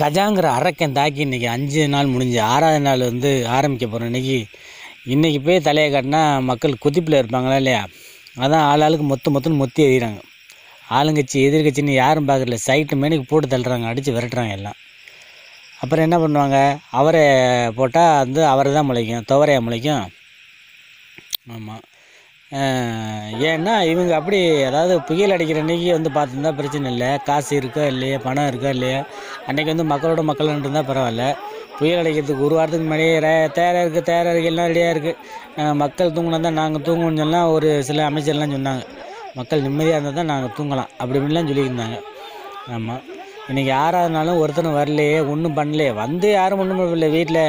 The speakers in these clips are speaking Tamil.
கஜாங்கிற அரக்கன் தாக்கி இன்றைக்கி அஞ்சு நாள் முடிஞ்சு ஆறாவது நாள் வந்து ஆரம்பிக்க போகிறோம் இன்றைக்கி இன்றைக்கி போய் தலையை காட்டினா மக்கள் குதிப்பில் இருப்பாங்களா இல்லையா? அதான் ஆள் ஆளுக்கு மொத்த மொத்தம் மொத்தி எறிகிறாங்க. ஆளுங்கட்சி எதிர்கட்சின்னு யாரும் பார்க்கல சைட்டு மேனுக்கு போட்டு தள்ளுறாங்க அடித்து விரட்டுறாங்க எல்லாம். அப்புறம் என்ன பண்ணுவாங்க? அவரை போட்டால் வந்து அவரை தான் முளைக்கும் துவரையா முளைக்கும். ஆமாம் ஏன்னா இவங்க அப்படி அதாவது புயல் அடிக்கிற அன்றைக்கி வந்து பார்த்துருந்தா பிரச்சனை இல்லை. காசு இருக்கா இல்லையா? பணம் இருக்கா இல்லையா? அன்றைக்கி வந்து மக்களோட மக்கள் இருந்தால் பரவாயில்ல. புயல் அடிக்கிறதுக்கு ஒரு வாரத்துக்கு முன்னாடியே ரே- இருக்குது தேரை இருக்குது எல்லாம் ரெடியாக இருக்குது மக்கள் தூங்கினா தான் நாங்கள் தூங்கணும்னு சொன்னால் ஒரு சில அமைச்சர்லாம் சொன்னாங்க. மக்கள் நிம்மதியாக இருந்தால் தான் நாங்கள் தூங்கலாம். அப்படி இப்படிலாம் சொல்லியிருந்தாங்க. ஆமாம் இன்றைக்கி ஆறாவது நாளும் ஒருத்தரும் வரலையே ஒன்றும் பண்ணலையே. வந்து யாரும் ஒன்றும் இல்லை வீட்டில்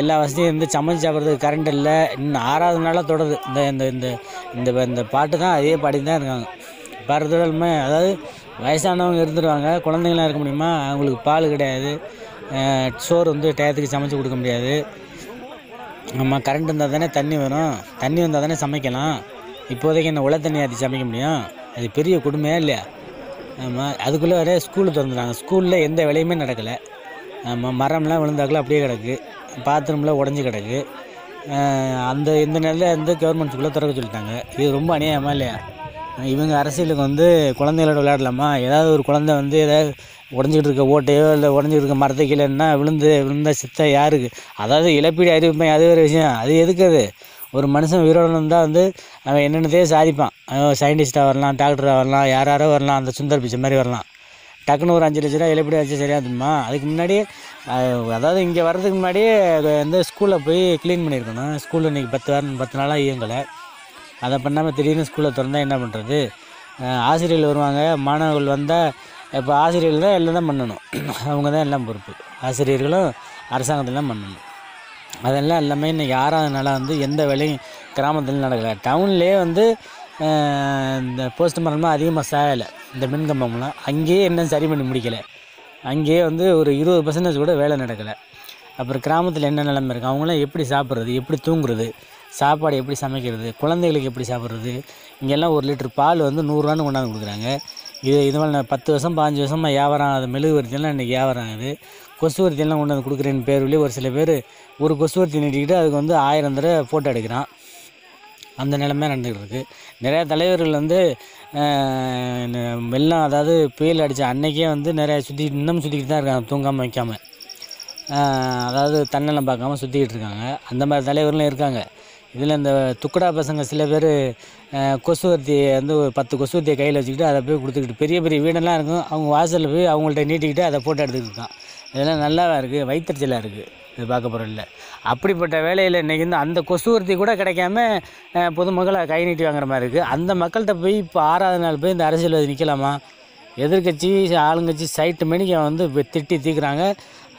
எல்லா வசதியும் இருந்து சமைச்சு சாப்பிட்றதுக்கு கரண்ட் இல்லை. இன்னும் ஆறாவது நாளாக தொடருது. இந்த இந்த இந்த இந்த இந்த பாட்டு தான் அதே பாடி தான் இருக்காங்க. பரதுடலுமே அதாவது வயசானவங்க இருந்துருவாங்க. குழந்தைங்களாம் இருக்க முடியுமா? அவங்களுக்கு பால் கிடையாது. சோறு வந்து டயத்துக்கு சமைச்சு கொடுக்க முடியாது. ஆமாம் கரண்ட் இருந்தால் தானே தண்ணி வரும். தண்ணி வந்தால் தானே சமைக்கலாம். இப்போதைக்கு என்ன உள்ள தண்ணி ஆற்றி சமைக்க முடியும்? அது பெரிய கொடுமையாக இல்லையா? ஆமாம் அதுக்குள்ளே வேறு ஸ்கூலு திறந்துட்டாங்க. ஸ்கூலில் எந்த வேலையுமே நடக்கலை. ஆமாம் மரம்லாம் விழுந்தாக்கில் அப்படியே கிடக்கு. பாத்ரூம்லாம் உடஞ்சி கிடக்கு. அந்த இந்த நேரத்தில் வந்து கவர்மெண்ட் ஸ்கூலில் திறக்க சொல்லிட்டாங்க. இது ரொம்ப அநியாயமா இல்லையா? இவங்க அரசியலுக்கு வந்து குழந்தைகளோட விளையாடலாமா? ஏதாவது ஒரு குழந்தை வந்து ஏதாவது உடஞ்சிக்கிட்டு இருக்க ஓட்டையோ இல்லை உடஞ்சிக்கிட்டு இருக்க மரத்து கீழேன்னா விழுந்து விழுந்தா சித்த யாருக்கு? அதாவது இழப்பீடு அறிவிப்பேன் அது ஒரு விஷயம். அது எதுக்கு அது? ஒரு மனுஷன் உயிரோடு இருந்தால் வந்து அவன் என்னென்னதே சாதிப்பான். சயின்டிஸ்ட்டாக வரலாம் டாக்டராக வரலாம் யார் யாரோ வரலாம் அந்த சுந்தர் பிச்சை மாதிரி வரலாம். டக்குன்னு ஒரு அஞ்சு லட்ச ரூபா இழப்பீடு வச்சு சரியாக இருக்குமா அதுக்கு முன்னாடி அதாவது இங்கே வர்றதுக்கு முன்னாடியே வந்து ஸ்கூலில் போய் க்ளீன் பண்ணியிருக்கணும். ஸ்கூலில் இன்றைக்கி பத்து வாரம் பத்து நாளாக இயங்கலை. அதை பண்ணாமல் திடீர்னு ஸ்கூலில் திறந்தா என்ன பண்ணுறது ஆசிரியர்கள் வருவாங்க. மாணவர்கள் வந்தால் இப்போ ஆசிரியர்கள் தான் எல்லாம் தான் பண்ணணும். அவங்க தான் எல்லாம் பொறுப்பு. ஆசிரியர்களும் அரசாங்கத்தில் தான் பண்ணணும். அதெல்லாம் எல்லாமே இன்றைக்கி ஆறாதனால வந்து எந்த வேலையும் கிராமத்தில் நடக்கலை. டவுன்லேயே வந்து இந்த போஸ்ட் மரம்லாம் அதிகமாக சாயலை இந்த மின்கம்பம்லாம் அங்கேயே என்ன சரி பண்ணி முடிக்கலை. அங்கேயே வந்து ஒரு இருபது பர்சன்டேஜ் கூட வேலை நடக்கலை. அப்புறம் கிராமத்தில் என்ன நிலைமை இருக்குது அவங்களாம் எப்படி சாப்பிட்றது? எப்படி தூங்குறது? சாப்பாடு எப்படி சமைக்கிறது? குழந்தைகளுக்கு எப்படி சாப்பிட்றது? இங்கெல்லாம் ஒரு லிட்டர் பால் வந்து நூறுரூவான்னு கொண்டாந்து கொடுக்குறாங்க. இது இது மாதிரி நான் பத்து வருஷம் பாஞ்சு வருஷமாக வியாபாரம் ஆகுது மெழுகுவர்த்தியெல்லாம் இன்றைக்கி வியாபாரம் ஆகுது. கொசுவர்த்தியெல்லாம் கொண்டு வந்து கொடுக்குறேன்னு பேர்லேயே ஒரு சில பேர் ஒரு கொசுவர்த்தி நீட்டிக்கிட்டு அதுக்கு வந்து ஆயிரம் தடவை ஃபோட்டோ எடுக்கிறான். அந்த நிலைமை நடந்துகிட்டு இருக்குது நிறையா தலைவர்கள் வந்து வெள்ளம் அதாவது புயல் அடித்த அன்னைக்கே வந்து நிறையா சுற்றி இன்னும் சுற்றிக்கிட்டு தான் இருக்காங்க தூங்காமல் வைக்காமல் அதாவது தன்னெல்லாம் பார்க்காம சுற்றிக்கிட்டு இருக்காங்க. அந்த மாதிரி தலைவர்களும் இருக்காங்க. இதில் இந்த துக்கடா பசங்க சில பேர் கொசுவர்த்தியை வந்து ஒரு பத்து கொசுவர்த்தியை கையில் வச்சுக்கிட்டு அதை போய் கொடுத்துக்கிட்டு பெரிய பெரிய வீடெல்லாம் இருக்கும். அவங்க வாசலில் போய் அவங்கள்ட்ட நீட்டிக்கிட்டு அதை ஃபோட்டோ எடுத்துக்கிட்டு இருக்கான். இதெல்லாம் நல்லாதான் இருக்குது வயிற்றுச்சலாக இருக்குது இது பார்க்க பொருளில் அப்படிப்பட்ட வேலையில் இன்றைக்கி வந்து அந்த கொசுவர்த்தி கூட கிடைக்காம பொதுமக்களை கை நீட்டி வாங்குற மாதிரி இருக்குது அந்த மக்கள்கிட்ட போய் இப்போ ஆறாவது நாள் போய் இந்த அரசியல்வாதி நிற்கலாமா எதிர்க்கட்சி ஆளுங்கட்சி சைட்டு மணிக்கு வந்து திட்டி தீக்குறாங்க.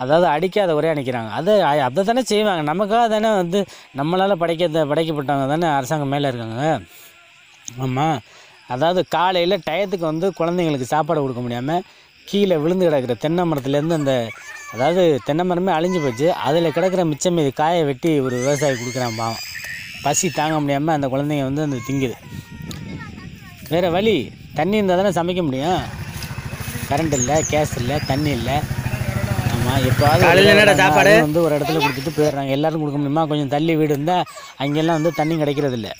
அதாவது அடிக்காத ஒரே நிற்கிறாங்க அதை அதை தானே செய்வாங்க. நமக்காக தானே வந்து நம்மளால் படைக்க படைக்கப்பட்டவங்க தானே அரசாங்கம் மேலே இருக்காங்க. ஆமாம் அதாவது காலையில் டயத்துக்கு வந்து குழந்தைங்களுக்கு சாப்பாடு கொடுக்க முடியாமல் கீழே விழுந்து கிடக்கிற தென்னை மரத்துலேருந்து அந்த அதாவது தென்னை மரமே அழிஞ்சு போச்சு. அதில் கிடக்கிற மிச்சம் மீதி காயை வெட்டி ஒரு விவசாயி கொடுக்குறான் பாவம். பசி தாங்க முடியாமல் அந்த குழந்தைங்க வந்து அந்த திங்குது. வேறு வழி தண்ணி இருந்தால் தானே சமைக்க முடியும்? கரண்ட் இல்லை கேஸ் இல்லை தண்ணி இல்லை. ஆமாம் என்னடா சாப்பாடு? வந்து ஒரு இடத்துல கொடுத்துட்டு போயிடுறாங்க. எல்லாரும் கொடுக்க முடியுமா? கொஞ்சம் தள்ளி வீடு இருந்தால் அங்கெல்லாம் வந்து தண்ணி கிடைக்கிறது இல்லை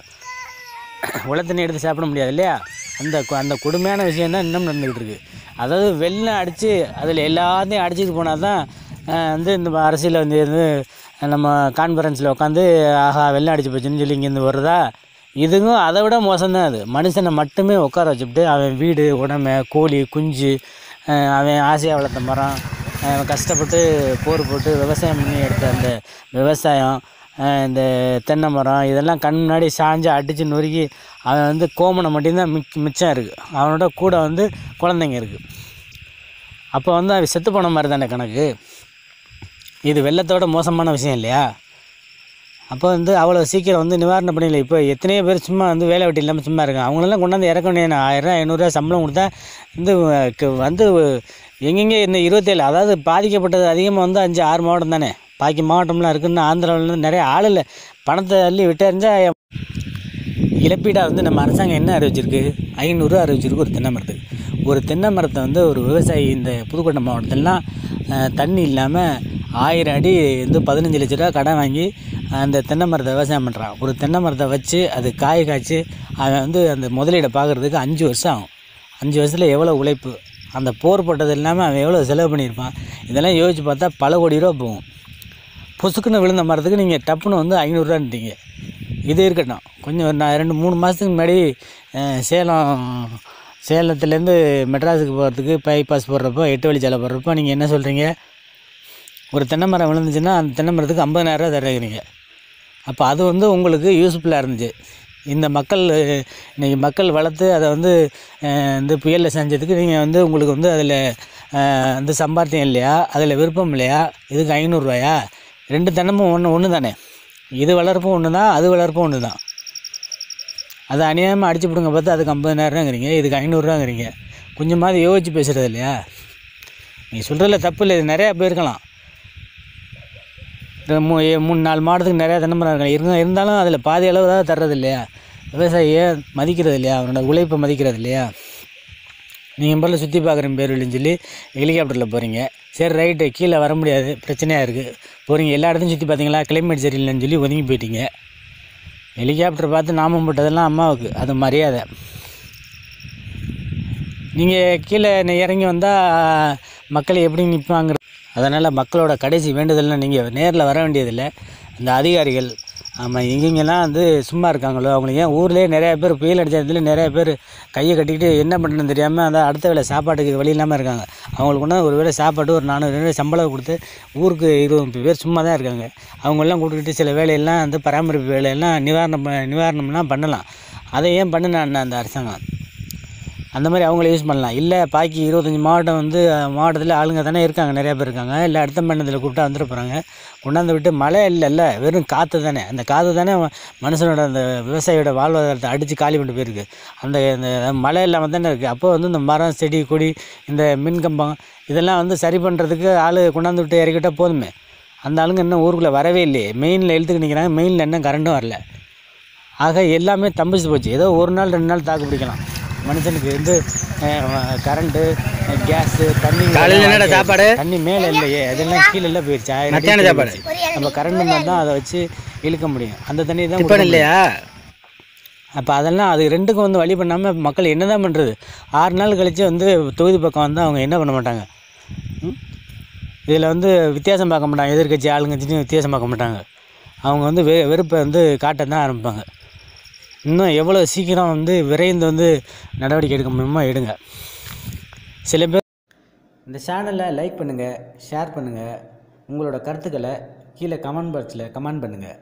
உள்ள தண்ணி எடுத்து சாப்பிட முடியாது இல்லையா? அந்த கு- அந்த கொடுமையான விஷயம் தான் இன்னும் நடந்துக்கிட்டு இருக்குது அதாவது வெள்ளம் அடித்து அதில் எல்லாத்தையும் அடிச்சுட்டு போனால் தான் வந்து இந்த அரசியலில் வந்து இருந்து நம்ம கான்ஃபரன்ஸில் உட்காந்து ஆஹா வெள்ளம் அடிச்சு போச்சுன்னு சொல்லி இங்கேருந்து வருதா இதுவும் அதை விட மோசம்தான் அது. மனுஷனை மட்டுமே உட்கார வச்சுக்கிட்டு அவன் வீடு உடமை கோழி குஞ்சு அவன் ஆசையாக வளர்த்த மரம் அவன் கஷ்டப்பட்டு போர் போட்டு விவசாயம் பண்ணி எடுத்த அந்த விவசாயம் இந்த தென்னை மரம் இதெல்லாம் கண் முன்னாடி சாஞ்சு அடித்து நொறுக்கி அவன் வந்து கோமனை மட்டும்தான் மிக் மிச்சம் இருக்குது அவனோட கூட வந்து குழந்தைங்க இருக்குது அப்போ வந்து அவன் செத்து போன மாதிரி தானே கணக்கு? இது வெள்ளத்தோட மோசமான விஷயம் இல்லையா? அப்போ வந்து அவ்வளோ சீக்கிரம் வந்து நிவாரண பணியில் இப்போ எத்தனையோ பேர் சும்மா வந்து வேலை வெட்டி இல்லாமல் சும்மா இருக்காங்க. அவங்களெல்லாம் கொண்டாந்து இறக்க வேண்டிய ஆயிரம் ஐநூறுரூவா சம்பளம் கொடுத்தா வந்து வந்து எங்கெங்கே இந்த இருபத்தேழு அதாவது பாதிக்கப்பட்டது அதிகமாக வந்து அஞ்சு ஆறு மாவட்டம் தானே? பாக்கி மாவட்டம்லாம் இருக்குன்னு ஆந்திராவிலேருந்து நிறைய ஆள் இல்லை. பணத்தை அள்ளி விட்டறிஞ்சா இழப்பீடாக வந்து நம்ம அரசாங்கம் என்ன அறிவிச்சிருக்கு? ஐநூறுரூவா அறிவிச்சிருக்கு ஒரு தென்னை மரத்துக்கு. ஒரு தென்னை மரத்தை வந்து ஒரு விவசாயி இந்த புதுக்கோட்டை மாவட்டத்திலலாம் தண்ணி இல்லாமல் ஆயிரம் அடி வந்து பதினஞ்சு லட்ச ரூபா கடன் வாங்கி அந்த தென்னை மரத்தை விவசாயம் பண்ணுறான் ஒரு தென்னை மரத்தை வச்சு அது காய் காய்ச்சி அவன் வந்து அந்த முதலீடை பார்க்குறதுக்கு அஞ்சு வருஷம் ஆகும். அஞ்சு வருஷத்தில் எவ்வளோ உழைப்பு? அந்த போர் போட்டது இல்லாமல் அவன் எவ்வளோ செலவு பண்ணியிருப்பான்? இதெல்லாம் யோசித்து பார்த்தா பல கோடி ரூபா போகும். பொசுக்குன்னு விழுந்த மரத்துக்கு நீங்கள் டப்புன்னு வந்து ஐநூறுரூவான்ட்டீங்க. இது இருக்கட்டும். கொஞ்சம் நான் ரெண்டு மூணு மாதத்துக்கு முன்னாடி சேலம் சேலத்துலேருந்து மெட்ராஸுக்கு போகிறதுக்கு பைபாஸ் போடுறப்போ எட்டு வழி வழிச்சாலை போடுறப்போ நீங்கள் என்ன சொல்கிறீங்க ஒரு தென்னை மரம் விழுந்துச்சுன்னா அந்த தென்னை மரத்துக்கு ஐம்பதாயிரரூவா தரக்குறீங்க அப்போ அது வந்து உங்களுக்கு யூஸ்ஃபுல்லாக இருந்துச்சு. இந்த மக்கள் இன்றைக்கி மக்கள் வளர்த்து அதை வந்து இந்த புயலில் செஞ்சதுக்கு நீங்கள் வந்து உங்களுக்கு வந்து அதில் வந்து சம்பாத்தியம் இல்லையா? அதில் விருப்பம் இல்லையா? இதுக்கு ஐநூறுரூவாயா? ரெண்டு தென்னமும் ஒன்று ஒன்று தானே இது வளர்ப்பும் ஒன்று தான் அது வளர்ப்பும் ஒன்று தான் அது அநியாயமாக அடிச்சு பிடுங்க பார்த்து அதுக்கு ஐம்பதாயிரங்கிறீங்க இதுக்கு ஐநூறுரூவாங்கிறீங்க கொஞ்சமாவது யோசிச்சு பேசுகிறது இல்லையா? நீ சொல்கிறதில்ல தப்பு இல்லை இது நிறையா போயிருக்கலாம். மூ மூணு நாலு மாதத்துக்கு நிறையா தென்னை இருக்கலாம் இருங்க இருந்தாலும் அதில் பாதி அளவு தான் தர்றது இல்லையா? விவசாயியை மதிக்கிறது இல்லையா? அவனோட உழைப்பை மதிக்கிறது இல்லையா? நீங்கள் போல சுற்றி பார்க்குறேன் பேர் இல்லைன்னு சொல்லி ஹெலிகாப்டரில் போகிறீங்க சரி ரைட்டு கீழே வர முடியாது. பிரச்சனையாக இருக்குது போகிறீங்க எல்லா இடத்தையும் சுற்றி பார்த்தீங்களா? கிளைமேட் சரியில்லைன்னு சொல்லி ஒதுங்கி போயிட்டீங்க. ஹெலிகாப்டர் பார்த்து நாமம் போட்டதெல்லாம் அம்மாவுக்கு. அது மரியாதை. நீங்கள் கீழே இறங்கி வந்தால் மக்கள் எப்படி நிற்பாங்க அதனால் மக்களோட கடைசி வேண்டுதல்னு நீங்கள் நேரில் வர வேண்டியதில்லை. அந்த அதிகாரிகள் ஆமாம் எங்கெங்கெல்லாம் வந்து சும்மா இருக்காங்களோ? அவங்களுக்கு ஏன் ஊர்லேயே நிறையா பேர் புயல் அடித்த இடத்துல நிறையா பேர் கையை கட்டிக்கிட்டு என்ன பண்ணுறதுன்னு தெரியாமல் அந்த அடுத்த வேலை சாப்பாட்டுக்கு வழி இல்லாமல் இருக்காங்க. அவங்களுக்கு ஒன்று ஒரு வேளை சாப்பாடு ஒரு நானூறு ரூபாய் சம்பளம் கொடுத்து ஊருக்கு இருபது முப்பது பேர் சும்மா தான் இருக்காங்க. அவங்கெல்லாம் கூப்பிட்டுக்கிட்டு சில வேலையெல்லாம் வந்து பராமரிப்பு வேலையெல்லாம் நிவாரணம் நிவாரணம்லாம் பண்ணலாம். அதை ஏன் பண்ணுனா அந்த அரசாங்கம்? அந்த மாதிரி அவங்கள யூஸ் பண்ணலாம். இல்லை பாக்கி இருபத்தஞ்சி மாவட்டம் வந்து மாவட்டத்தில் ஆளுங்க தானே இருக்காங்க நிறையா பேர் இருக்காங்க. இல்லை அடுத்த மண்டலத்தில் கூப்பிட்டா வந்துட்டு போகிறாங்க கொண்டாந்து விட்டு மழை இல்லைல்ல வெறும் காற்று தானே. அந்த காற்று தானே மனுஷனோட அந்த விவசாயியோட வாழ்வாதாரத்தை அடித்து காலி பண்ணிட்டு போயிருக்கு. அந்த இந்த மழை இல்லாமல் தானே இருக்குது அப்போ வந்து இந்த மரம் செடி கொடி இந்த மின் கம்பம் இதெல்லாம் வந்து சரி பண்ணுறதுக்கு ஆள் கொண்டாந்து விட்டு இறக்கிட்டால் போதுமே. அந்த ஆளுங்க இன்னும் ஊருக்குள்ளே வரவே இல்லையே. மெயினில் இழுத்துக்கு நிற்கிறாங்க மெயினில் இன்னும் கரண்ட்டும் வரல. ஆக எல்லாமே தம்பிச்சு போச்சு. ஏதோ ஒரு நாள் ரெண்டு நாள் தாக்கு பிடிக்கலாம். மனுஷனுக்கு வந்து கரண்ட்டு கேஸு தண்ணி காலையில என்னடா சாப்பாடு? தண்ணி மேலே இல்லையே அதெல்லாம் கீழே எல்லாம் போயிடுச்சு மத்தியான சாப்பாடு? நம்ம கரண்ட் இருந்தால் தான் அதை வச்சு இழுக்க முடியும். அந்த தண்ணி தான். இல்லையா? அப்போ அதெல்லாம் அது ரெண்டுக்கும் வந்து வழி பண்ணாமல் மக்கள் என்ன தான் பண்ணுறது ஆறு நாள் கழித்து வந்து தொகுதி பக்கம் வந்து அவங்க என்ன பண்ண மாட்டாங்க? இதில் வந்து வித்தியாசம் பார்க்க மாட்டாங்க. எதிர்க்கட்சி ஆளுங்கட்சியும் வித்தியாசம் பார்க்க மாட்டாங்க. அவங்க வந்து வெ வெறுப்பை வந்து காட்ட தான் ஆரம்பிப்பாங்க. இன்னும் எவ்வளோ சீக்கிரம் வந்து விரைந்து வந்து நடவடிக்கை எடுக்க முடியுமோ எடுங்க. சில பேர் இந்த சேனலை லைக் பண்ணுங்கள் ஷேர் பண்ணுங்கள் உங்களோட கருத்துக்களை கீழே கமெண்ட் பாக்ஸில் கமெண்ட் பண்ணுங்கள்